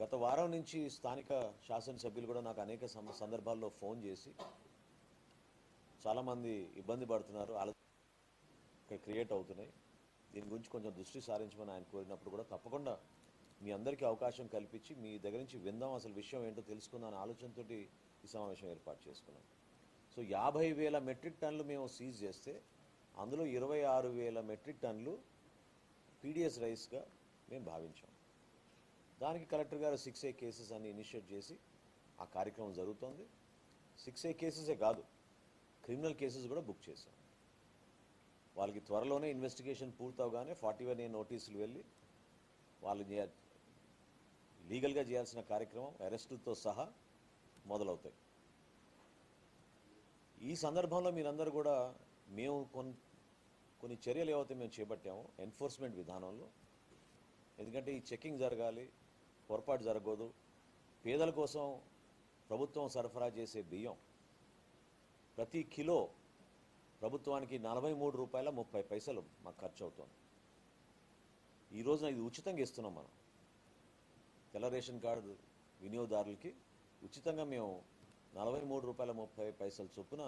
గత వారం నుంచి స్థానిక శాసనసభ్యులు కూడా నాకు అనేక సందర్భాల్లో ఫోన్ చేసి చాలామంది ఇబ్బంది పడుతున్నారు అలా క్రియేట్ అవుతున్నాయి. దీని గురించి కొంచెం దృష్టి సారించమని ఆయన కోరినప్పుడు కూడా తప్పకుండా మీ అందరికీ అవకాశం కల్పించి మీ దగ్గర నుంచి విందాం అసలు విషయం ఏంటో తెలుసుకుందాం అనే ఆలోచనతోటి ఈ సమావేశం ఏర్పాటు చేసుకున్నాం. సో యాభై వేల మెట్రిక్ టన్నులు మేము సీజ్ చేస్తే అందులో ఇరవై ఆరు వేల మెట్రిక్ టన్నులు పీడిఎస్ రైస్గా మేము భావించాం. దానికి కలెక్టర్ గారు సిక్స్ ఏ కేసెస్ అని ఇనిషియేట్ చేసి ఆ కార్యక్రమం జరుగుతోంది. సిక్స్ ఏ కేసెసే కాదు క్రిమినల్ కేసెస్ కూడా బుక్ చేశాం. వాళ్ళకి త్వరలోనే ఇన్వెస్టిగేషన్ పూర్తవగానే ఫార్టీ వన్ ఏ నోటీసులు వెళ్ళి వాళ్ళు లీగల్గా చేయాల్సిన కార్యక్రమం అరెస్టులతో సహా మొదలవుతాయి. ఈ సందర్భంలో మీరందరూ కూడా మేము కొన్ని కొన్ని చర్యలు ఏవైతే మేము చేపట్టామో ఎన్ఫోర్స్మెంట్ విధానంలో ఎందుకంటే ఈ చెకింగ్ జరగాలి పొరపాటు జరగదు పేదల కోసం ప్రభుత్వం సరఫరా చేసే బియ్యం ప్రతి కిలో ప్రభుత్వానికి నలభై మూడు రూపాయల ముప్పై పైసలు మాకు ఖర్చు అవుతుంది ఈ రోజున ఇది ఉచితంగా ఇస్తున్నాం మనం. తెల్ల రేషన్ కార్డు వినియోగదారులకి ఉచితంగా మేము నలభై మూడు రూపాయల ముప్పై పైసల చొప్పున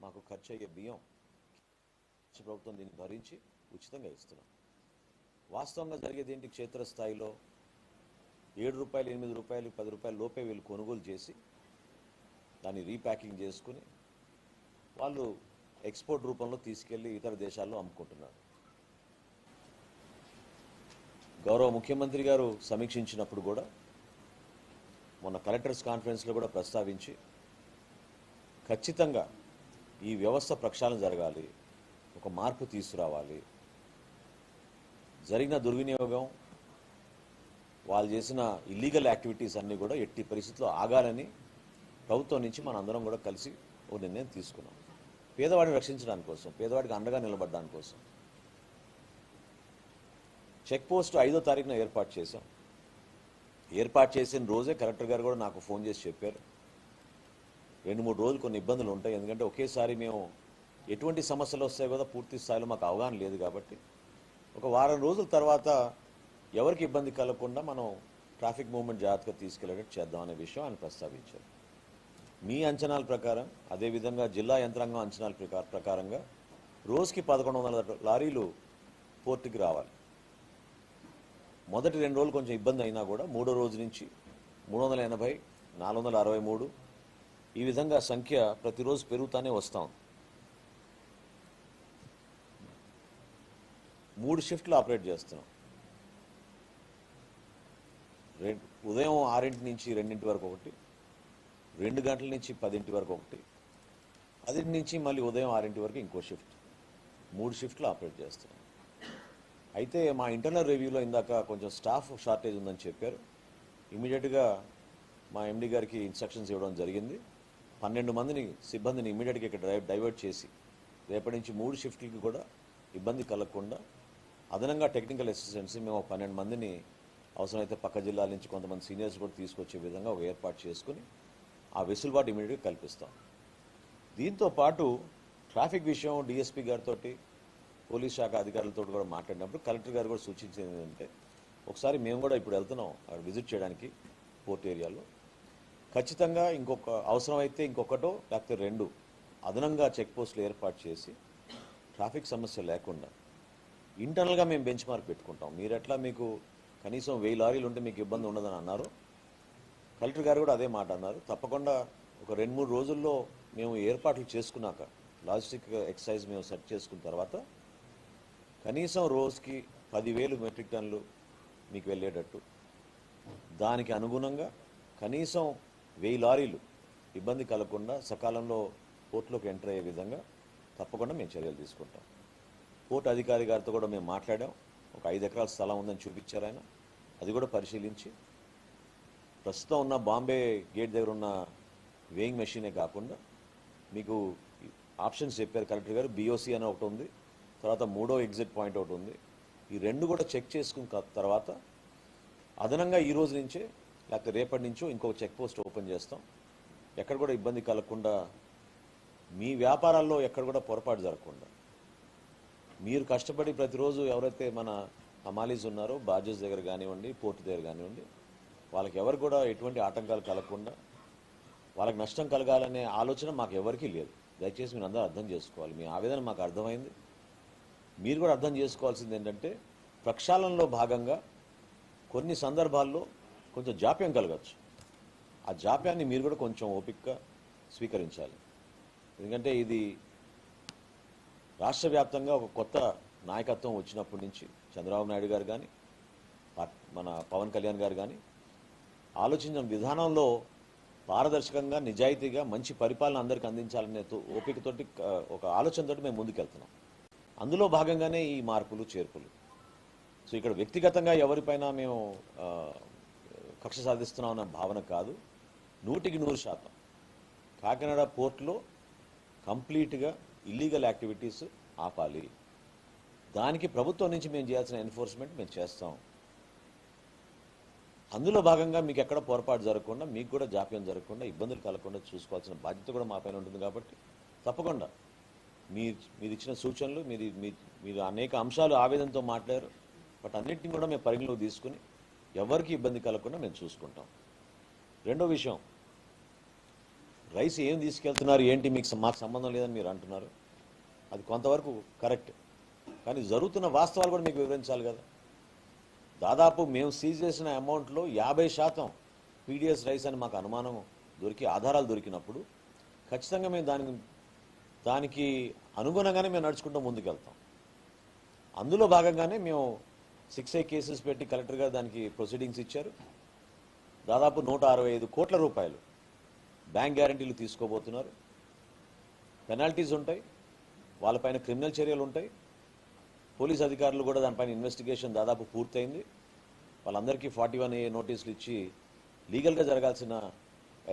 మాకు ఖర్చు అయ్యే బియ్యం ప్రభుత్వం దీన్ని భరించి ఉచితంగా ఇస్తున్నాం. వాస్తవంగా జరిగేది ఏంటి? క్షేత్రస్థాయిలో ఏడు రూపాయలు ఎనిమిది రూపాయలు పది రూపాయల లోపే వీళ్ళు కొనుగోలు చేసి దాన్ని రీప్యాకింగ్ చేసుకుని వాళ్ళు ఎక్స్పోర్ట్ రూపంలో తీసుకెళ్ళి ఇతర దేశాల్లో అమ్ముకుంటున్నారు. గౌరవ ముఖ్యమంత్రి గారు సమీక్షించినప్పుడు కూడా మొన్న కలెక్టర్స్ కాన్ఫరెన్స్లో కూడా ప్రస్తావించి ఖచ్చితంగా ఈ వ్యవస్థ ప్రక్షాళన జరగాలి ఒక మార్పు తీసుకురావాలి. జరిగిన దుర్వినియోగం వాళ్ళు చేసిన ఇల్లీగల్ యాక్టివిటీస్ అన్నీ కూడా ఎట్టి పరిస్థితుల్లో ఆగాలని ప్రభుత్వం నుంచి మన అందరం కూడా కలిసి ఒక నిర్ణయం తీసుకున్నాం. పేదవాడిని రక్షించడానికి కోసం పేదవాడికి అండగా నిలబడడానికి కోసం. చెక్ పోస్ట్ ఐదో తారీఖున ఏర్పాటు చేశాం. ఏర్పాటు చేసిన రోజే కలెక్టర్ గారు కూడా నాకు ఫోన్ చేసి చెప్పారు. రెండు మూడు రోజులు కొన్ని ఇబ్బందులు ఉంటాయి. ఎందుకంటే ఒకేసారి మేము ఎటువంటి సమస్యలు వస్తాయో కూడా పూర్తి స్థాయిలో మాకు అవగాహన లేదు కాబట్టి. ఒక వారం రోజుల తర్వాత ఎవరికి ఇబ్బంది కలగకుండా మనం ట్రాఫిక్ మూవ్మెంట్ జాగ్రత్తగా తీసుకెళ్ళేటట్టు చేద్దాం అనే విషయం ఆయన ప్రస్తావించారు. మీ అంచనాల ప్రకారం అదేవిధంగా జిల్లా యంత్రాంగం అంచనాల ప్రకార ప్రకారంగా రోజుకి పదకొండు వందల లారీలు పోర్టుకి రావాలి. మొదటి రెండు రోజులు కొంచెం ఇబ్బంది అయినా కూడా మూడో రోజు నుంచి మూడు వందల ఎనభై నాలుగు వందల అరవై మూడు ఈ విధంగా సంఖ్య ప్రతిరోజు పెరుగుతూనే వస్తాం. మూడు షిఫ్ట్లు ఆపరేట్ చేస్తున్నాం. ఉదయం ఆరింటి నుంచి రెండింటి వరకు ఒకటి రెండు గంటల నుంచి పదింటి వరకు ఒకటి పదింటి నుంచి మళ్ళీ ఉదయం ఆరింటి వరకు ఇంకో షిఫ్ట్. మూడు షిఫ్ట్లు ఆపరేట్ చేస్తున్నాం అయితే మా ఇంటర్నల్ రివ్యూలో ఇందాక కొంచెం స్టాఫ్ షార్టేజ్ ఉందని చెప్పారు. ఇమీడియట్గా మా ఎండి గారికి ఇన్స్ట్రక్షన్స్ ఇవ్వడం జరిగింది. పన్నెండు మందిని సిబ్బందిని ఇమీడియట్గా ఇక్కడ డ్రైవ్ డైవర్ట్ చేసి రేపటి నుంచి మూడు షిఫ్ట్లకి కూడా ఇబ్బంది కలగకుండా అదనంగా టెక్నికల్ అసిస్టెంట్స్ మేము పన్నెండు మందిని అవసరమైతే పక్క జిల్లాల నుంచి కొంతమంది సీనియర్స్ కూడా తీసుకొచ్చే విధంగా ఒక ఏర్పాటు చేసుకుని ఆ వెసులుబాటు ఇమీడియట్గా కల్పిస్తాం. దీంతో పాటు ట్రాఫిక్ విషయం డిఎస్పీ గారితో పోలీస్ శాఖ అధికారులతో కూడా మాట్లాడినప్పుడు కలెక్టర్ గారు కూడా సూచించింది ఏంటంటే ఒకసారి మేము కూడా ఇప్పుడు వెళ్తున్నాం అక్కడ విజిట్ చేయడానికి పోర్ట్ ఏరియాలో. ఖచ్చితంగా ఇంకొక అవసరమైతే ఇంకొకటో లేకపోతే రెండు అదనంగా చెక్ పోస్టులు ఏర్పాటు చేసి ట్రాఫిక్ సమస్య లేకుండా ఇంటర్నల్గా మేము బెంచ్ మార్క్ పెట్టుకుంటాం. మీరు ఎట్లా మీకు కనీసం వెయ్యి లారీలు ఉంటే మీకు ఇబ్బంది ఉండదని అన్నారు. కలెక్టర్ గారు కూడా అదే మాట అన్నారు. తప్పకుండా ఒక రెండు మూడు రోజుల్లో మేము ఏర్పాట్లు చేసుకున్నాక లాజిస్టిక్ ఎక్సైజ్ మేము సెట్ చేసుకున్న తర్వాత కనీసం రోజుకి పదివేలు మెట్రిక్ టన్నులు మీకు వెళ్ళేటట్టు. దానికి అనుగుణంగా కనీసం వెయ్యి లారీలు ఇబ్బంది కలగకుండా సకాలంలో పోర్టులోకి ఎంటర్ అయ్యే విధంగా తప్పకుండా మేము చర్యలు తీసుకుంటాం. పోర్టు అధికారి గారితో కూడా మేము మాట్లాడాం. ఒక ఐదు ఎకరాల స్థలం ఉందని చూపించారు ఆయన. అది కూడా పరిశీలించి. ప్రస్తుతం ఉన్న బాంబే గేట్ దగ్గర ఉన్న వేయింగ్ మెషినే కాకుండా మీకు ఆప్షన్స్ చెప్పారు కలెక్టర్ గారు. బిఓసి అని ఒకటి ఉంది. తర్వాత మూడో ఎగ్జిట్ పాయింట్ ఒకటి ఉంది. ఈ రెండు కూడా చెక్ చేసుకున్న తర్వాత అదనంగా ఈ రోజు నుంచే లేకపోతే రేపటి నుంచో ఇంకొక చెక్ పోస్ట్ ఓపెన్ చేస్తాం. ఎక్కడ కూడా ఇబ్బంది కలగకుండా మీ వ్యాపారాల్లో ఎక్కడ కూడా పొరపాటు జరగకుండా. మీరు కష్టపడి ప్రతిరోజు ఎవరైతే మన హమాలీస్ ఉన్నారు బాజెస్ దగ్గర కానివ్వండి పోర్టు దగ్గర కానివ్వండి వాళ్ళకి ఎవరు కూడా ఎటువంటి ఆటంకాలు కలగకుండా వాళ్ళకి నష్టం కలగాలనే ఆలోచన మాకు ఎవరికీ లేదు. దయచేసి మీరు అందరూ అర్థం చేసుకోవాలి. మీ ఆవేదన మాకు అర్థమైంది. మీరు కూడా అర్థం చేసుకోవాల్సింది ఏంటంటే ప్రక్షాళనలో భాగంగా కొన్ని సందర్భాల్లో కొంచెం జాప్యం కలగచ్చు. ఆ జాప్యాన్ని మీరు కూడా కొంచెం ఓపికగా స్వీకరించాలి. ఎందుకంటే ఇది రాష్ట్ర వ్యాప్తంగా ఒక కొత్త నాయకత్వం వచ్చినప్పటి నుంచి చంద్రబాబు నాయుడు గారు కానీ మన పవన్ కళ్యాణ్ గారు కానీ ఆలోచించిన విధానంలో పారదర్శకంగా నిజాయితీగా మంచి పరిపాలన అందరికీ అందించాలనే తో- ఓపికతోటి ఒక ఆలోచనతోటి మేము ముందుకెళ్తున్నాం. అందులో భాగంగానే ఈ మార్పులు చేర్పులు. సో ఇక్కడ వ్యక్తిగతంగా ఎవరిపైన మేము కక్ష సాధిస్తున్నాం అన్న భావన కాదు. నూటికి నూరు శాతం. కాకినాడ పోర్ట్లో కంప్లీట్గా ఇల్లీగల్ యాక్టివిటీస్ ఆపాలి. దానికి ప్రభుత్వం నుంచి మేము చేయాల్సిన ఎన్ఫోర్స్మెంట్ మేము చేస్తాం. అందులో భాగంగా మీకు ఎక్కడ పొరపాటు జరగకుండా మీకు కూడా జాప్యం జరగకుండా ఇబ్బందులు కలగకుండా చూసుకోవాల్సిన బాధ్యత కూడా మా పైన ఉంటుంది కాబట్టి తప్పకుండా. మీరు మీరు ఇచ్చిన సూచనలు మీరు మీరు అనేక అంశాలు ఆవేదనతో మాట్లాడారు. బట్ అన్నింటినీ కూడా మేము పరిగణలోకి తీసుకుని ఎవరికి ఇబ్బంది కలగకుండా మేము చూసుకుంటాం. రెండో విషయం రైస్ ఏం తీసుకెళ్తున్నారు ఏంటి మీకు మాకు సంబంధం లేదని మీరు అంటున్నారు. అది కొంతవరకు కరెక్ట్. కానీ జరుగుతున్న వాస్తవాలు కూడా మీకు వివరించాలి కదా. దాదాపు మేము సీజ్ చేసిన అమౌంట్లో యాభై శాతం పీడిఎస్ రైస్ అని మాకు అనుమానం దొరికి ఆధారాలు దొరికినప్పుడు ఖచ్చితంగా మేము దానికి దానికి అనుగుణంగానే మేము నడుచుకుంటూ ముందుకెళ్తాం. అందులో భాగంగానే మేము సిక్స్ ఐ కేసెస్ పెట్టి కలెక్టర్ గారు దానికి ప్రొసీడింగ్స్ ఇచ్చారు. దాదాపు నూట అరవై ఐదు కోట్ల రూపాయలు బ్యాంక్ గ్యారంటీలు తీసుకోబోతున్నారు. పెనాల్టీస్ ఉంటాయి. వాళ్ళపైన క్రిమినల్ చర్యలు ఉంటాయి. పోలీస్ అధికారులు కూడా దానిపైన ఇన్వెస్టిగేషన్ దాదాపు పూర్తయింది. వాళ్ళందరికీ ఫార్టీ వన్ ఏ నోటీసులు ఇచ్చి లీగల్గా జరగాల్సిన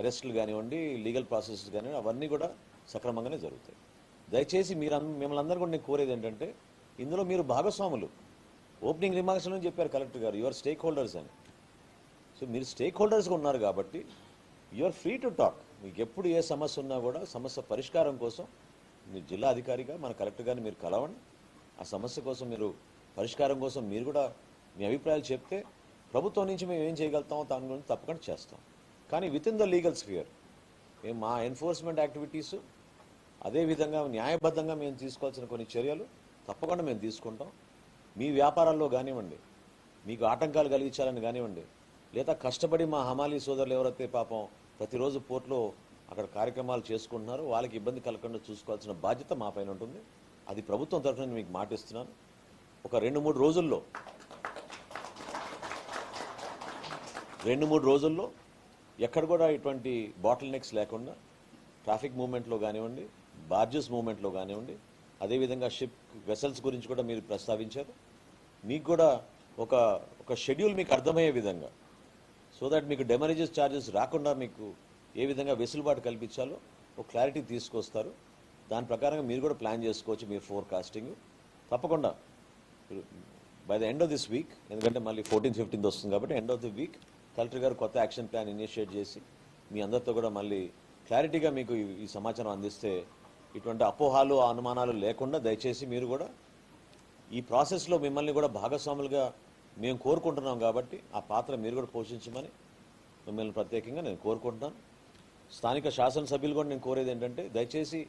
అరెస్టులు కానివ్వండి లీగల్ ప్రాసెస్ కానివ్వండి అవన్నీ కూడా సక్రమంగానే జరుగుతాయి. దయచేసి మీరు మిమ్మల్ని అందరూ కూడా నేను కోరేది ఏంటంటే ఇందులో మీరు భాగస్వాములు. ఓపెనింగ్ రిమార్క్స్లో చెప్పారు కలెక్టర్ గారు యువర్ స్టేక్ హోల్డర్స్ అని. సో మీరు స్టేక్ హోల్డర్స్గా ఉన్నారు కాబట్టి యువర్ ఫ్రీ టు టాక్ మీకు ఎప్పుడు ఏ సమస్య ఉన్నా కూడా సమస్య పరిష్కారం కోసం మీరు జిల్లా అధికారిగా మన కలెక్టర్ గారిని మీరు కలవండి. ఆ సమస్య కోసం మీరు పరిష్కారం కోసం మీరు కూడా మీ అభిప్రాయాలు చెప్తే ప్రభుత్వం నుంచి మేము ఏం చేయగలుగుతామో దాని గురించి తప్పకుండా చేస్తాం. కానీ with in the legal sphere మేము మా ఎన్ఫోర్స్మెంట్ యాక్టివిటీస్ అదేవిధంగా న్యాయబద్ధంగా మేము తీసుకోవాల్సిన కొన్ని చర్యలు తప్పకుండా మేము తీసుకుంటాం. మీ వ్యాపారాల్లో కానివ్వండి మీకు ఆటంకాలు కలిగించాలని కానివ్వండి లేదా కష్టపడి మా హమాలీ సోదరులు ఎవరైతే పాపం ప్రతిరోజు పోర్ట్లో అక్కడ కార్యక్రమాలు చేసుకుంటున్నారో వాళ్ళకి ఇబ్బంది కలగకుండా చూసుకోవాల్సిన బాధ్యత మా పైన ఉంటుంది. అది ప్రభుత్వం తరఫున నేను మీకు మాటిస్తున్నాను ఒక రెండు మూడు రోజుల్లో రెండు మూడు రోజుల్లో ఎక్కడ కూడా ఇటువంటి బాటిల్ నెక్స్ లేకుండా ట్రాఫిక్ మూమెంట్లో కానివ్వండి బార్జెస్ మూమెంట్లో కానివ్వండి అదేవిధంగా షిప్ వెసల్స్ గురించి కూడా మీరు ప్రస్తావించారు. మీకు కూడా ఒక ఒక షెడ్యూల్ మీకు అర్థమయ్యే విధంగా సో దట్ మీకు డెమరేజెస్ ఛార్జెస్ రాకుండా మీకు ఏ విధంగా వెసులుబాటు కల్పించాలో ఒక క్లారిటీ తీసుకొస్తారు. దాని ప్రకారంగా మీరు కూడా ప్లాన్ చేసుకోవచ్చు మీ ఫోర్కాస్టింగ్. తప్పకుండా. By the end of this week ఎందుకంటే మళ్ళీ ఫోర్టీన్ ఫిఫ్టీన్త్ వస్తుంది కాబట్టి end of the week collector గారు కొత్త యాక్షన్ ప్లాన్ ఇనిషియేట్ చేసి మీ అందరితో కూడా మళ్ళీ క్లారిటీగా మీకు ఈ- ఈ సమాచారం అందిస్తే ఇటువంటి అపోహాలు అనుమానాలు లేకుండా దయచేసి మీరు కూడా ఈ ప్రాసెస్లో మిమ్మల్ని కూడా భాగస్వాములుగా మేము కోరుకుంటున్నాం కాబట్టి ఆ పాత్ర మీరు కూడా పోషించమని మిమ్మల్ని ప్రత్యేకంగా నేను కోరుకుంటున్నాను. స్థానిక శాసనసభ్యులు కూడా నేను కోరేది ఏంటంటే దయచేసి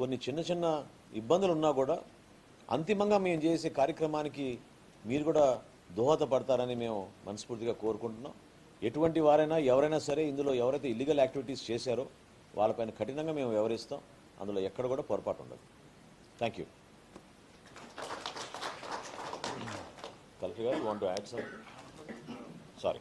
కొన్ని చిన్న చిన్న ఇబ్బందులు ఉన్నా కూడా అంతిమంగా మేము చేసే కార్యక్రమానికి మీరు కూడా దోహదపడతారని మేము మనస్ఫూర్తిగా కోరుకుంటున్నాం. ఎటువంటి వారైనా ఎవరైనా సరే ఇందులో ఎవరైతే ఇల్లీగల్ యాక్టివిటీస్ చేశారో వాళ్ళపైన కఠినంగా మేము వివరిస్తాం. అందులో ఎక్కడ కూడా పొరపాటు ఉండదు. థ్యాంక్ యూ కలెక్టర్ గారు వాంట్ యాడ్ సారీ